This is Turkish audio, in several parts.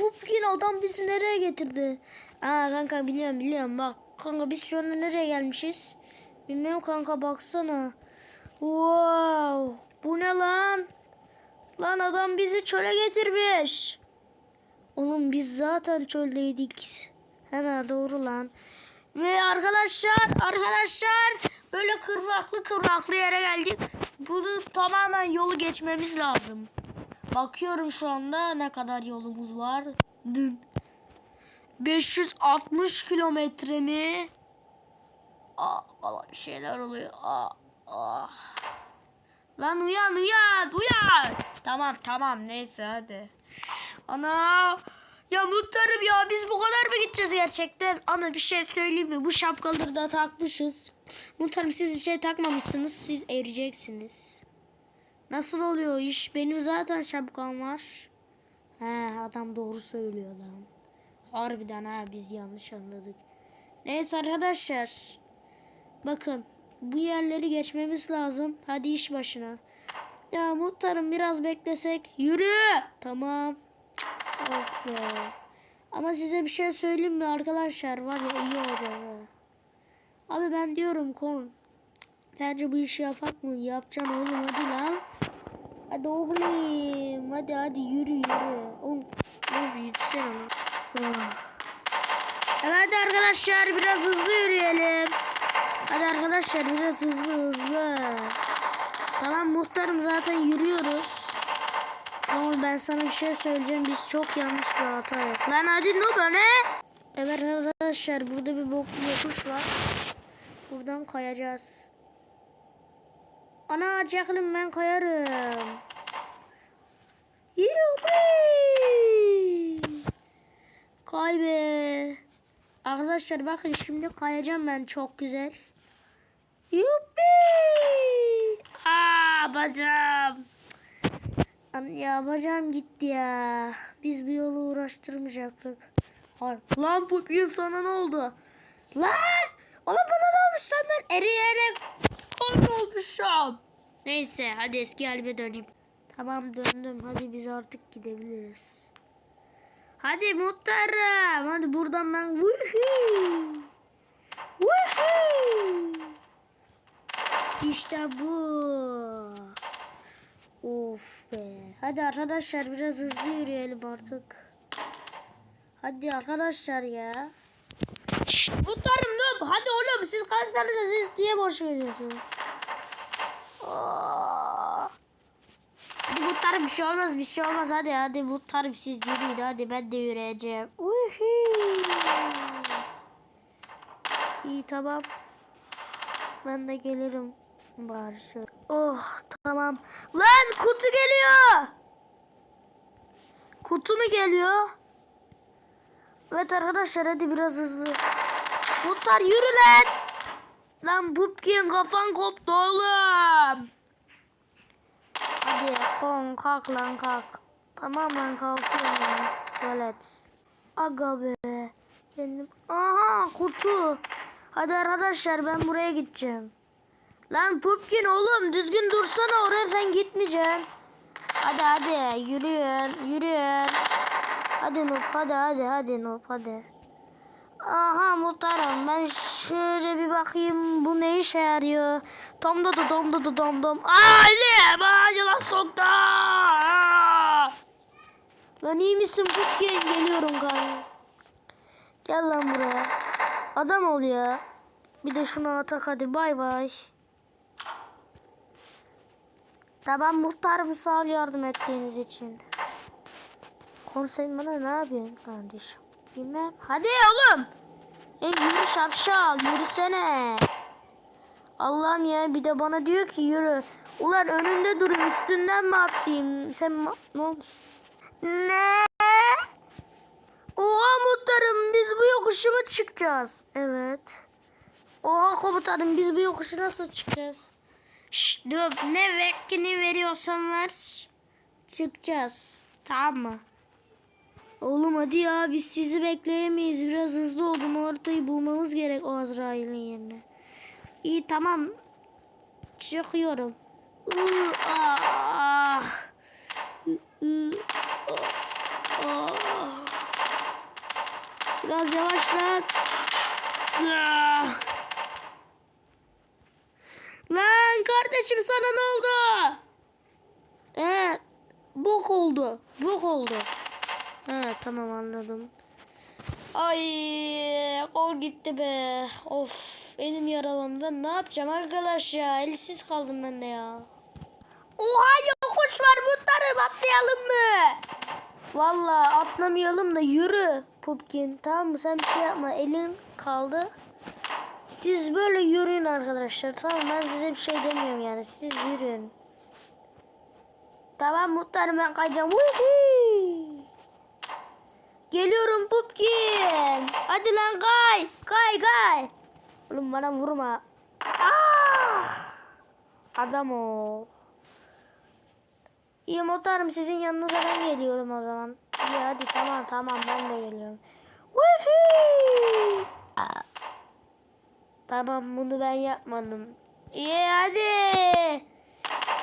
Pumpkin adam bizi nereye getirdi? Aa kanka biliyorum biliyorum bak. Kanka biz şu anda nereye gelmişiz? Bilmiyorum kanka baksana. Wow. Bu ne lan? Lan adam bizi çöle getirmiş. Oğlum biz zaten çöldeydik. He doğru lan. Ve arkadaşlar arkadaşlar böyle kırvaklı kırvaklı yere geldik. Bunu tamamen yolu geçmemiz lazım. Bakıyorum şu anda ne kadar yolumuz var. Dın. 560 kilometre mi? Aa, valla bir şeyler oluyor. Aa, aa. Lan uyan uyan uyan. Tamam tamam neyse hadi. Ana. Ya muhtarım ya biz bu kadar mı gideceğiz gerçekten? Ana bir şey söyleyeyim mi? Bu şapkaları da takmışız. Muhtarım siz bir şey takmamışsınız. Siz eriyeceksiniz. Nasıl oluyor iş? Benim zaten şapkam var. He adam doğru söylüyor lan. Harbiden ha biz yanlış anladık. Neyse arkadaşlar. Bakın bu yerleri geçmemiz lazım. Hadi iş başına. Ya muhtarım biraz beklesek. Yürü. Tamam. Of be. Ama size bir şey söyleyeyim mi arkadaşlar? Var ya iyi olacağız ha. Abi ben diyorum kon. Sence bu işi yapak mı? Yapacaksın oğlum hadi lan. Hadi oğlum. Hadi hadi yürü yürü. Oğlum, oğlum yürüsene lan. Ah. Evet arkadaşlar biraz hızlı yürüyelim. Hadi arkadaşlar biraz hızlı hızlı. Tamam muhtarım zaten yürüyoruz. Ama ben sana bir şey söyleyeceğim. Biz çok yanlış bir hata yaptık. Lan hadi ne? Evet arkadaşlar burada bir boklu yokuş var. Buradan kayacağız. Ana çekelim ben kayarım. Yuppie! Kay be. Arkadaşlar bakın şimdi kayacağım ben çok güzel. Yuppi! Aa bacağım. Ya bacağım gitti ya. Biz bir yolu uğraştırmayacaktık. Lan bu bir sana ne oldu? Lan! Oğlum bana ne olmuş lan ben eriyerek kol olmuşum. Neyse hadi eski halime döneyim. Tamam döndüm. Hadi biz artık gidebiliriz. Hadi muhtarım. Hadi buradan ben. Woohoo! Woohoo! İşte bu. Of be. Hadi arkadaşlar biraz hızlı yürüyelim artık. Hadi arkadaşlar ya. Şşt, muhtarım noob. Hadi oğlum siz kalksanıza siz diye boş veriyorsunuz. Hadi muhtarım bir şey olmaz bir şey olmaz hadi hadi muhtarım siz yürüyün hadi ben de yürüyeceğim. Uhu. İyi tamam. Ben de gelirim şöyle. Oh tamam. Lan kutu geliyor. Kutu mu geliyor? Evet arkadaşlar hadi biraz hızlı. Muhtar yürü lan. Lan Pupkin kafan koptu oğlum. Hadi kon kalk lan kalk. Tamam lan kalkıyorum. Tuvalet. Aga be. Kendim. Aha kutu. Hadi arkadaşlar ben buraya gideceğim. Lan Pupkin oğlum düzgün dursana oraya sen gitmeyeceksin. Hadi hadi yürüyün yürüyün. Hadi Nup hadi hadi hadi Nup hadi. Aha muhtarım ben şöyle bir bakayım bu ne işe yarıyor. Tom da da tom da da tom. Aa ne? Bana soktu. Lan iyi misin Pupkin? Geliyorum kanka. Gel lan buraya. Adam ol ya. Bir de şunu atak hadi bay bay. Tamam muhtarım sağ ol yardım ettiğiniz için. Konseyin bana ne yapıyorsun kardeşim? Bilmem. Hadi oğlum. E yürü şapşal yürüsene. Allah'ım ya bir de bana diyor ki yürü. Ulan önünde duruyor üstünden mi atlayayım? Sen ne olmuş? Ne? Oha muhtarım biz bu yokuşu mu çıkacağız? Evet. Oha komutanım biz bu yokuşu nasıl çıkacağız? Şşt dur ne vekkini veriyorsan ver. Çıkacağız. Tamam mı? Oğlum hadi ya biz sizi bekleyemeyiz. Biraz hızlı olun. O haritayı bulmamız gerek o Azrail'in yerine. İyi tamam. Çıkıyorum. Biraz yavaşlan. Ah. Lan kardeşim sana ne oldu? Ee, bok oldu. Bok oldu. He tamam anladım. Ay kol gitti be. Of elim yaralandı. Ben ne yapacağım arkadaş ya? Elsiz kaldım ben de ya. Oha yokuş var bunları atlayalım mı? Vallahi atlamayalım da yürü Pupkin. Tamam mı? Sen bir şey yapma. Elin kaldı. Siz böyle yürüyün arkadaşlar. Tamam ben size bir şey demiyorum yani. Siz yürüyün. Tamam muhtarım ben kayacağım. Woohoo! Geliyorum Pupkin. Hadi lan kay. Kay kay. Oğlum bana vurma. Ah! Adam o. İyi muhtarım sizin yanınıza ben geliyorum o zaman. İyi hadi tamam tamam ben de geliyorum. Woohoo! Ah. Tamam bunu ben yapmadım. İyi hadi.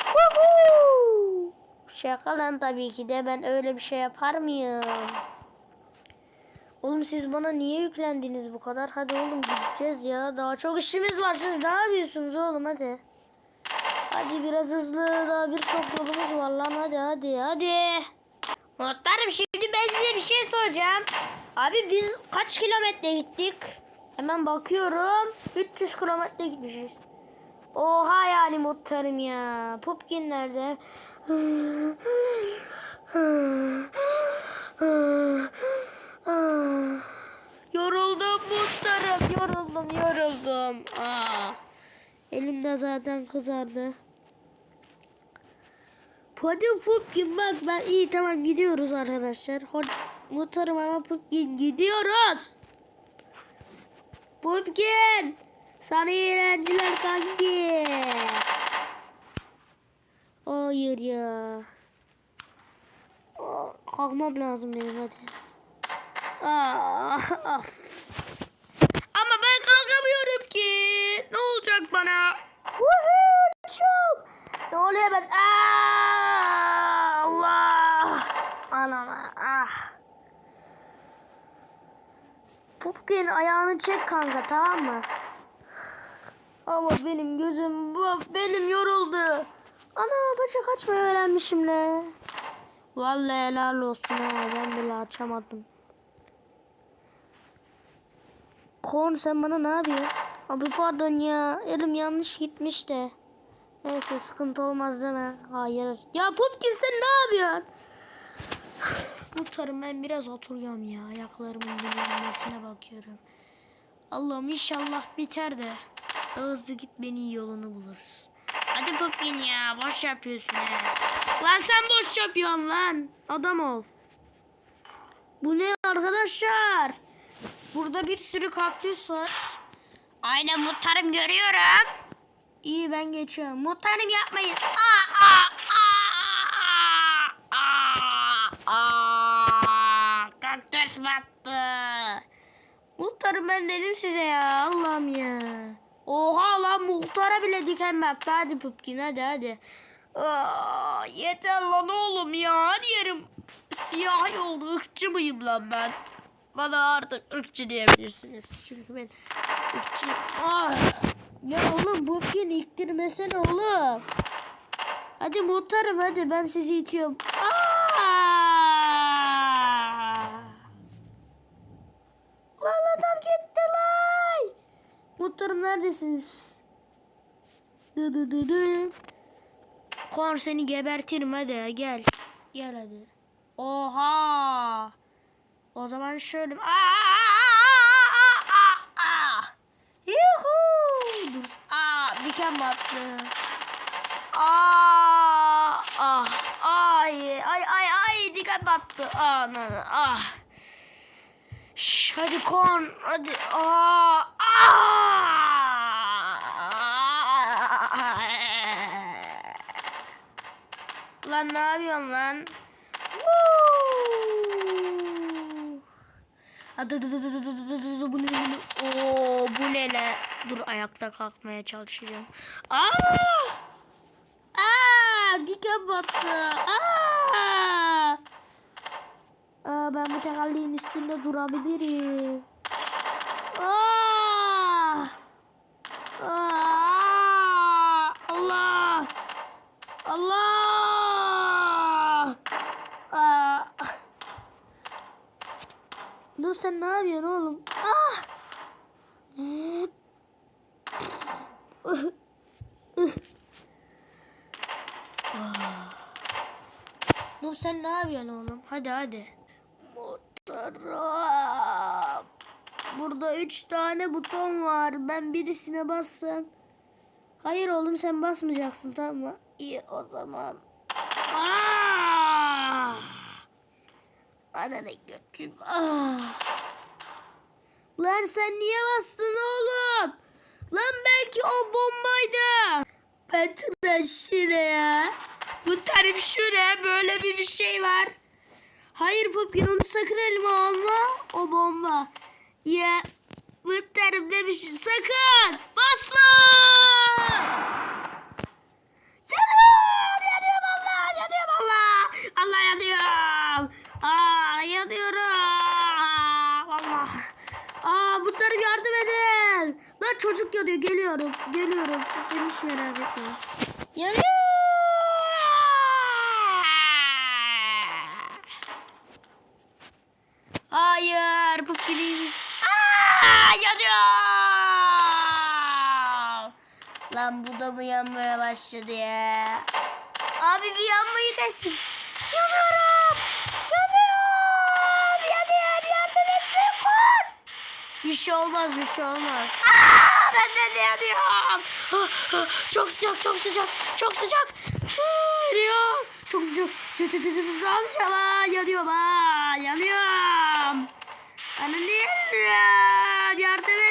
Woohoo! Şaka lan tabii ki de ben öyle bir şey yapar mıyım? Oğlum siz bana niye yüklendiniz bu kadar? Hadi oğlum gideceğiz ya. Daha çok işimiz var. Siz ne yapıyorsunuz oğlum hadi. Hadi biraz hızlı. Daha birçok yolumuz var lan. Hadi hadi hadi. Muhtarım şimdi ben size bir şey soracağım. Abi biz kaç kilometre gittik? Hemen bakıyorum. 300 kilometre gitmişiz. Oha yani muhtarım ya. Pupkin nerede? Yoruldum muhtarım. Yoruldum yoruldum. Aa. Elim de zaten kızardı. Hadi Pupkin bak ben iyi tamam gidiyoruz arkadaşlar. Hadi muhtarım ama Pupkin gidiyoruz. Pupkin. Sana eğlenceler kanki. Hayır ya. Kalkmam lazım benim hadi. Aa, of. Ama ben kalkamıyorum ki. Ne olacak bana? Woohoo! Ne oluyor ben? Aa, Allah. Anana. Ah. Pupkin ayağını çek kanka tamam mı? Ama benim gözüm bu benim yoruldu. Ana bacak açmayı öğrenmişim le. Vallahi helal olsun ha ben bile açamadım. Korn sen bana ne yapıyorsun? Abi pardon ya elim yanlış gitmiş de. Neyse sıkıntı olmaz deme. Hayır. Ya Pupkin sen ne yapıyorsun? Muhtarım ben biraz oturuyorum ya. Ayaklarımın dinlenmesine bakıyorum. Allah'ım inşallah biter de hızlı gitmenin yolunu buluruz. Hadi Pupkin ya boş yapıyorsun ya. Lan sen boş yapıyorsun lan. Adam ol. Bu ne arkadaşlar? Burada bir sürü kaktüs var. Aynen muhtarım görüyorum. İyi ben geçiyorum. Muhtarım yapmayın. Aa, aa, aa, aa, aa. Kaktüs battı. Muhtarım ben dedim size ya. Allah'ım ya. Oha lan muhtara bile diken battı. Hadi Pupkin hadi hadi. Aa, yeter lan oğlum ya. Her yerim siyah oldu. Irkçı mıyım lan ben? Bana artık ırkçı diyebilirsiniz. Çünkü ben ırkçı... Ah! Ya oğlum Pupkin iktirmesene oğlum. Hadi muhtarım hadi ben sizi itiyorum. Aa! Lan adam gitti lan. Muhtarım neredesiniz? Dı dı dı dı. Kor seni gebertirim hadi gel. Gel hadi. Oha. Zaman şöyle. Aa, aa, aa, aa. Yuhu. Dur. Aa, diken battı. Aa, ah, ay, ay, ay, ay, diken battı. Aa, na, na, ah. Şş, hadi kon, hadi. Aa, aa. Lan ne yapıyorsun lan? Bu ne? Oo bu ne la? Dur ayakta kalkmaya çalışacağım. Aa! Aa! Diken battı. Aa! Aa ben bu tekerleğin üstünde durabilirim. Aa! Aa! Allah! Allah! Aa! Dur sen ne yapıyorsun oğlum? Ah! Dur sen ne yapıyorsun oğlum? Hadi hadi. Motorum. Burada üç tane buton var. Ben birisine bassam. Hayır oğlum sen basmayacaksın tamam mı? İyi o zaman. Aa! Ananı götüm. Ah! Lan sen niye bastın oğlum? Lan belki o bombaydı. Ben tıraş ya. Bu tarif şuraya böyle bir bir şey var. Hayır Popin onu sakın elime alma. O bomba. Ya bu tarif demiş sakın basma. Yanıyorum yanıyorum Allah yanıyorum Allah. Allah yanıyorum. Aa yanıyorum. Allah. Aa bu tarif yardım edin. Lan çocuk yanıyor geliyorum. Geliyorum. Sen hiç merak etme. Yanıyor. Hayır bu film. Aa yanıyor. Lan bu da mı yanmaya başladı ya? Abi bir yanmayı kesin. Yanıyorum. Bir şey olmaz bir şey olmaz. Aa, ben de yanıyorum. Ah, ah, Çok sıcak çok sıcak çok sıcak. Ah, Yanıyor. Çok sıcak. Tı alacağım. Aa, Yanıyorum. Aa, yanıyorum. Anne yanıyorum. Yardım